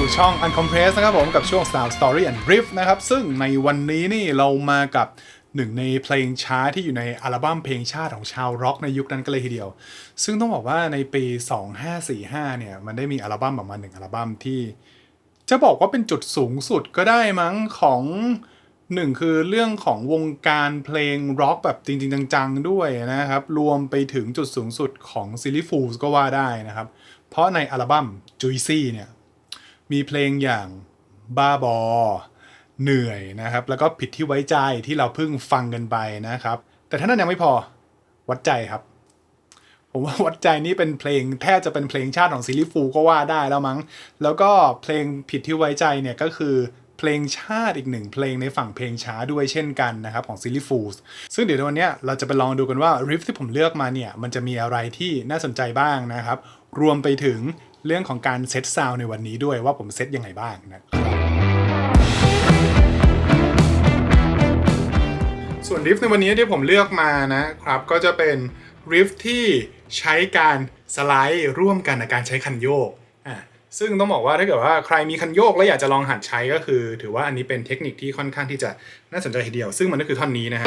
สู่ช่อง Uncompress นะครับผมกับช่วง Sound Story and Riff นะครับ ซึ่งในวันนี้นี่เรามากับหนึ่งในเพลงช้าที่อยู่ในอัลบั้มเพลงชาติของชาวร็อกในยุคนั้นกันเลยทีเดียว ซึ่งต้องบอกว่าในปี 2545 เนี่ย มันได้มีอัลบั้มออกมาหนึ่งอัลบั้มที่ จะบอกว่าเป็นจุดสูงสุดก็ได้มั้งของหนึ่งคือเรื่องของวงการเพลงร็อกแบบจริง ๆ จัง ๆ ด้วยนะครับ รวมไปถึงจุดสูงสุดของซิลิฟูสก็ว่าได้นะครับ เพราะในอัลบั้ม Juicy เนี่ย มีเพลงอย่างบ้าบอ เหนื่อยนะครับ แล้วก็ผิดที่ไว้ใจที่เราเพิ่งฟังกันไปนะครับ แต่ถ้านั้นยังไม่พอวัดใจครับ ผมว่าวัดใจนี่เป็นเพลงแทบจะเป็นเพลงชาติของซิลิฟูก็ว่าได้แล้วมั้ง แล้วก็เพลงผิดที่ไว้ใจเนี่ยก็คือเพลงชาติอีกหนึ่งเพลงในฝั่งเพลงช้าด้วยเช่นกันนะครับของซิลิฟูสซึ่งเดี๋ยววันนี้เราจะไปลองดูกันว่าริฟที่ผมเลือกมาเนี่ย มันจะมีอะไรที่น่าสนใจบ้างนะครับ รวมไปถึง เรื่องของการเซตซาวในวันนี้ด้วยว่าผมเซตยังไงบ้างนะครับส่วนริฟในวันนี้ที่ผมเลือกมานะครับ ก็จะเป็นริฟที่ใช้การสไลด์ร่วมกันในการใช้คันโยกอะซึ่งต้องบอกว่าถ้าเกิดว่าใครมีคันโยกแล้วอยากจะลองหัดใช้ก็คือ ถือว่าอันนี้เป็นเทคนิคที่ค่อนข้างที่จะน่าสนใจทีเดียว ซึ่งมันก็คือท่อนนี้นะฮะ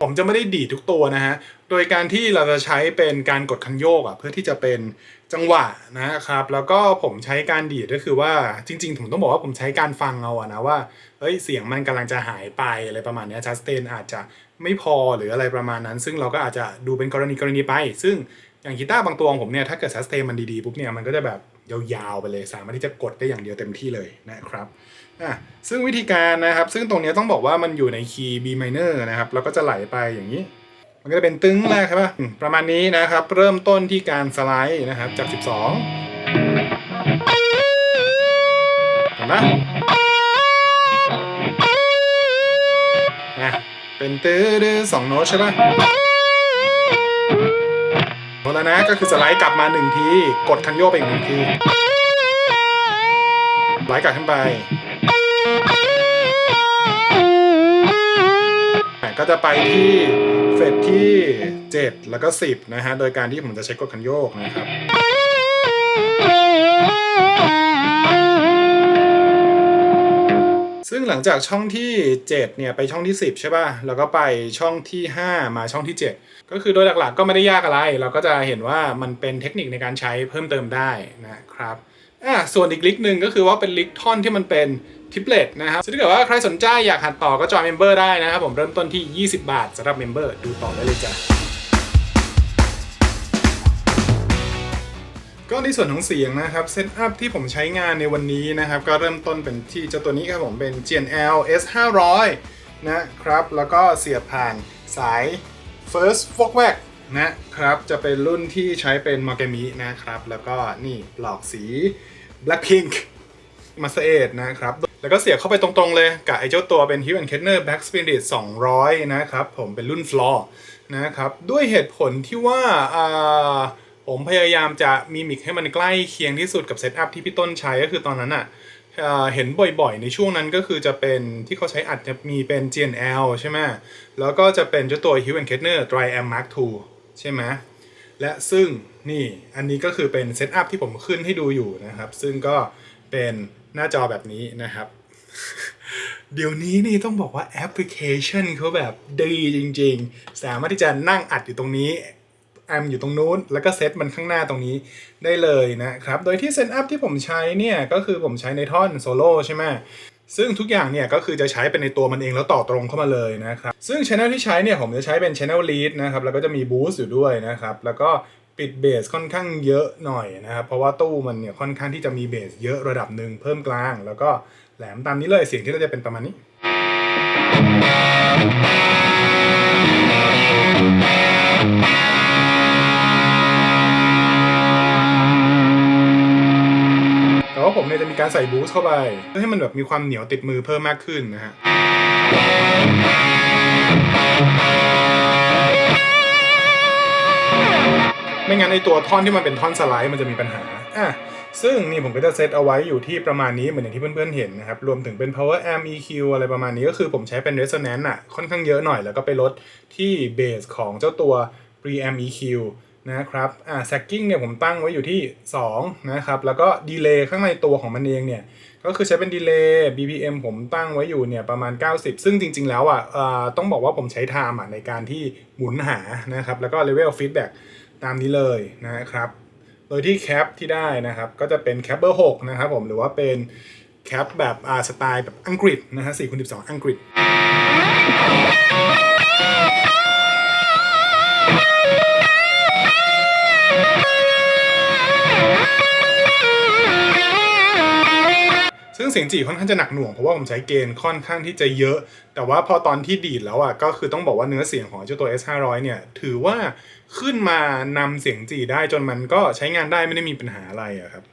ผมจะไม่ได้ดีดทุกตัวนะฮะ โดยการที่เราจะใช้เป็นการกดคันโยกอะเพื่อที่จะเป็นจังหวะนะครับ แล้วก็ผมใช้การดีดก็คือว่าจริง ๆ ผมต้องบอกว่าผมใช้การฟังเอาอะนะว่าเฮ้ยเสียงมันกำลังจะหายไปอะไรประมาณเนี้จัสเตนอาจจะไม่พอหรืออะไรประมาณนั้น ซึ่งเราก็อาจจะดูเป็นกรณีกรณีไป ซึ่ง อย่างกีตาร์บางตัวของผมเนี่ยถ้าเกิดซัสเตนมันดีๆปุ๊บเนี่ยมันก็จะแบบยาวๆไปเลย สามารถที่จะกดได้อย่างเดียวเต็มที่เลยนะครับอะซึ่งวิธีการนะครับ ซึ่งตรงนี้ต้องบอกว่ามันอยู่ในคีย์ B minor นะครับแล้วก็จะไหลไปอย่างนี้ มันก็จะเป็นตึ้งแรกใช่ปะประมาณนี้นะครับ เริ่มต้นที่การสไลด์นะครับจาก 12เห็นไหมนะเป็นตื้อดื้อสองโน้ตใช่ปะโน้ต แล้วนะก็คือสไลด์กลับมาหนึ่งที กดคันโยกไปอีกหนึ่งทีไหลกลับขึ้นไป ก็จะไปที่เฟสที่ 7 แล้วก็ 10 นะฮะ โดยการที่ผมจะใช้กดคันโยกนะครับ หลังจากช่องที่ 7 เนี่ย ไปช่องที่ 10 ใช่ป่ะ แล้วก็ไปช่องที่ 5 มาช่องที่ 7 ก็คือโดยหลักๆก็ไม่ได้ยากอะไร เราก็จะเห็นว่ามันเป็นเทคนิคในการใช้เพิ่มเติมได้นะครับอะส่วนอีกลิกหนึ่งก็คือว่าเป็นลิกท่อนที่มันเป็นทิปเลตนะครับซึ่งถ้าเกิดว่าใครสนใจอยากหัดต่อก็จอยเมมเบอร์ได้นะครับผมเริ่มต้นที่ 20 บาทสำหรับเมมเบอร์ดูต่อได้เลยจ้ะ ก็ในส่วนของเสียงนะครับเซตอัพที่ผมใช้งานในวันนี้นะครับ ก็เริ่มต้นเป็นที่เจ้าตัวนี้ครับผมเป็น GNL S 5 0 0นะครับ แล้วก็เสียบผ่านสาย First f o g w a c นะครับ จะเป็นรุ่นที่ใช้เป็น m a g a m i นะครับ แล้วก็นี่ปลอกสี Black Pink มาสเอดนะครับ แล้วก็เสียบเข้าไปตรงๆเลย กับไอ้เจ้าตัวเป็น Hugh and Kettner Black Spirit 200 นะครับ ผมเป็นรุ่น Floor นะครับ ด้วยเหตุผลที่ว่าอ่า ผมพยายามจะมีมิกให้มันใกล้เคียงที่สุดกับเซตอัพที่พี่ต้นใช้ก็คือตอนนั้นอะ่ะเห็นบ่อยๆ ในช่วงนั้นก็คือจะเป็นที่เขาใช้อัดจะมีเป็น GNL ใช่ไหมแล้วก็จะเป็นเจ้าตัว Hugh and Kettner Dry Am Mark II ใช่ไหมและซึ่งนี่อันนี้ก็คือเป็นเซตอัพที่ผมขึ้นให้ดูอยู่นะครับ ซึ่งก็เป็นหน้าจอแบบนี้นะครับ เดี๋ยวนี้นี่ต้องบอกว่าแอปพลิเคชันเขาแบบดีจริงๆ สามารถที่จะนั่งอัดอยู่ตรงนี้ แอมอยู่ตรงนู้น แล้วก็เซตมันข้างหน้าตรงนี้ได้เลยนะครับ โดยที่เซตอัพที่ผมใช้เนี่ยก็คือผมใช้ในท่อนโซโล่ใช่ไหมซึ่งทุกอย่างเนี่ยก็คือจะใช้เป็นในตัวมันเองแล้วต่อตรงเข้ามาเลยนะครับ ซึ่งช anel ที่ใช้เนี่ยผมจะใช้เป็น channel lead นะครับ แล้วก็จะมี boost อยู่ด้วยนะครับ แล้วก็ปิดเบสค่อนข้างเยอะหน่อยนะครับ เพราะว่าตู้มันเนี่ยค่อนข้างที่จะมีเบสเยอะระดับหนึ่งเพิ่มกลาง แล้วก็แหลมตามนี้เลยเสียงที่เราจะเป็นประมาณนี้ การใส่บูสเข้าไปเพื่อให้มันแบบมีความเหนียวติดมือเพิ่มมากขึ้นนะฮะไม่งั้นไอตัวท่อนที่มันเป็นท่อนสไลด์มันจะมีปัญหาอะซึ่งนี่ผมก็จะเซตเอาไว้อยู่ที่ประมาณนี้เหมือนอย่างที่เพื่อนๆเห็นนะครับ รวมถึงเป็น power amp EQ อะไรประมาณนี้ก็คือผมใช้เป็น resonance อะค่อนข้างเยอะหน่อยแล้วก็ไปลดที่เบสของเจ้าตัว preamp EQ นะครับอ่า stacking เนี่ยผมตั้งไว้อยู่ที่ 2 นะครับ แล้วก็ดีเลย์ข้างในตัวของมันเองเนี่ย ก็คือใช้เป็นดีเลย์ BPM ผมตั้งไว้อยู่เนี่ยประมาณ 90 ซึ่งจริง ๆ แล้วอะเอ่อต้องบอกว่าผมใช้ time อะในการที่หมุนหานะครับ แล้วก็ level feedback ตามนี้เลยนะครับ โดยที่แคปที่ได้นะครับ ก็จะเป็นแคปเบอร์6นะครับผม หรือว่าเป็นแคปแบบอ่าสไตล์แบบอังกฤษนะฮะ4คูณ12 อังกฤษ ซึ่งเสียงจีค่อนข้างจะหนักหน่วงเพราะว่าผมใช้เกณฑ์ค่อนข้างที่จะเยอะ แต่ว่าพอตอนที่ดีดแล้วอะก็คือต้องบอกว่าเนื้อเสียงของเจ้าตัว S500 เนี่ยถือว่าขึ้นมานำเสียงจีได้จนมันก็ใช้งานได้ไม่ได้มีปัญหาอะไรอะครับ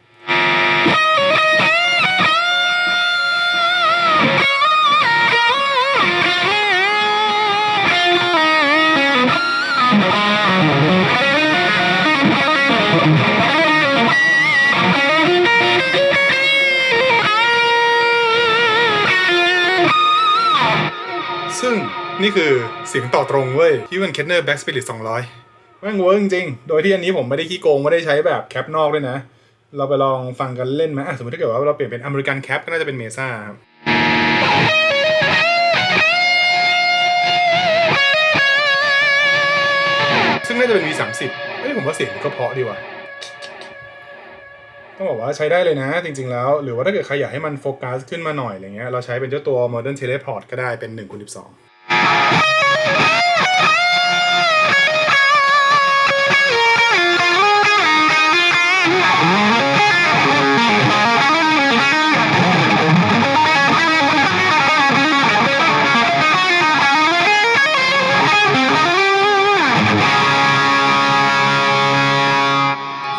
ซึ่งนี่คือเสียงต่อตรงเว้ยที่มันเค n เนอร์แบ็กสปิริต200แม่งเวิร์กจริงๆโดยที่อันนี้ผมไม่ได้ขี้โกง ไม่ได้ใช้แบบแคปนอกด้วยนะ เราไปลองฟังกันเล่นไหมสมมติถ้าเกิดว่าเราเปลี่ยนเป็นอเมริกันแคปก็น่าจะเป็นเมซ่าครับซึ่งน่าจะเป็น V30 เฮ้ยผมว่าเสียงก็เพาะดีว่ะ ต้องบอกว่าใช้ได้เลยนะจริง ๆ แล้ว หรือว่าถ้าเกิดใครอยากให้มันโฟกัสขึ้นมาหน่อยอะไรเงี้ยเราใช้เป็นเจ้าตัว Modern Teleport ก็ได้เป็น1คูณ12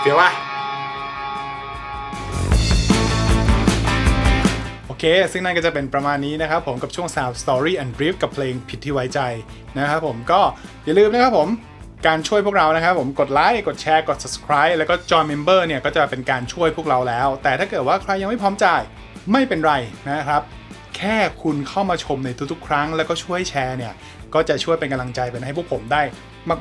เฟียววะ เคซึ่งนั่นก็จะเป็นประมาณนี้นะครับผมกับช่วง Sound Story and Brief กับเพลงผิดที่ไว้ใจนะครับผมก็อย่าลืมนะครับผมการช่วยพวกเรานะครับผมกดไลค์กดแชร์กด subscribe แล้วก็ join member เนี่ยก็จะเป็นการช่วยพวกเราแล้ว แต่ถ้าเกิดว่าใครยังไม่พร้อมจ่ายไม่เป็นไรนะครับ แค่คุณเข้ามาชมในทุกๆ ครั้ง แล้วก็ช่วยแชร์เนี่ยก็จะช่วยเป็นกำลังใจเป็นให้พวกผมได้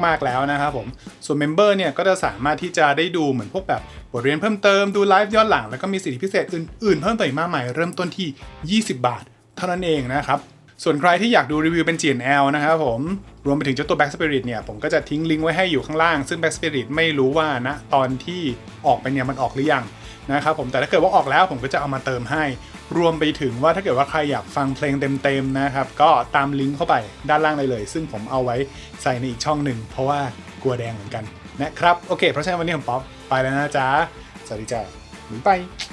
มาก ๆ แล้วนะครับผม ส่วนเมมเบอร์เนี่ยก็จะสามารถที่จะได้ดูเหมือนพวกแบบบทเรียนเพิ่มเติมดูไลฟ์ย้อนหลัง แล้วก็มีสิทธิพิเศษอื่น ๆ เพิ่มเติมมากมายเริ่มต้นที่ 20 บาท เท่านั้นเองนะครับส่วนใครที่อยากดูรีวิวเป็น GNL นะครับผม รวมไปถึงเจ้าตัว Back Spirit เนี่ย ผมก็จะทิ้งลิงก์ไว้ให้อยู่ข้างล่าง ซึ่ง Back Spirit ไม่รู้ว่านะ ตอนที่ออกไปเนี่ยมันออกหรือยังนะครับผม แต่ถ้าเกิดว่าออกแล้วผมก็จะเอามาเติมให้ รวมไปถึงว่าถ้าเกิดว่าใครอยากฟังเพลงเต็มๆนะครับ ก็ตามลิงก์เข้าไปด้านล่างได้เลย ซึ่งผมเอาไว้ใส่ในอีกช่องหนึ่ง เพราะว่ากลัวแดงเหมือนกันนะครับ โอเค เพราะฉะนั้นวันนี้ผมป๊อปไปแล้วนะจ๊ะ สวัสดีจ้าบ๊ายบาย